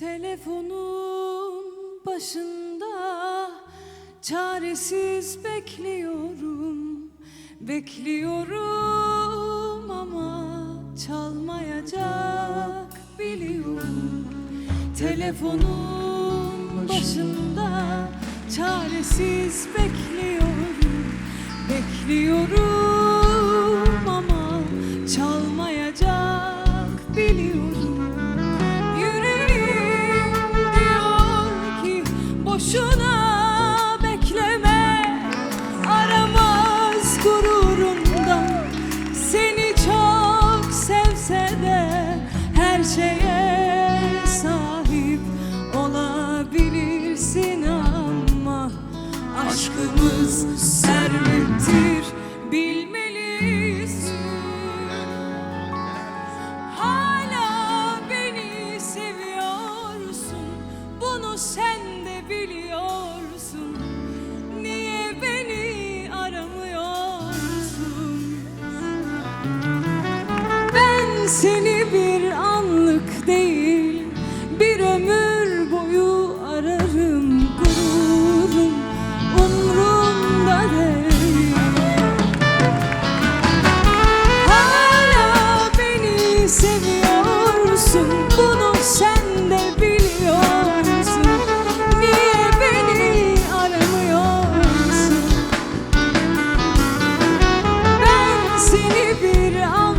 Telefonun başında çaresiz bekliyorum. Bekliyorum ama çalmayacak biliyorum. Telefonun başında çaresiz bekliyorum. Bekliyorum ama çalmayacak boşuna bekleme. Aramaz gururundan seni çok sevse de Her şeye sahip olabilirsin ama Aşkımız servettir bilmelisin Hala beni seviyorsun. Bunu sen 让。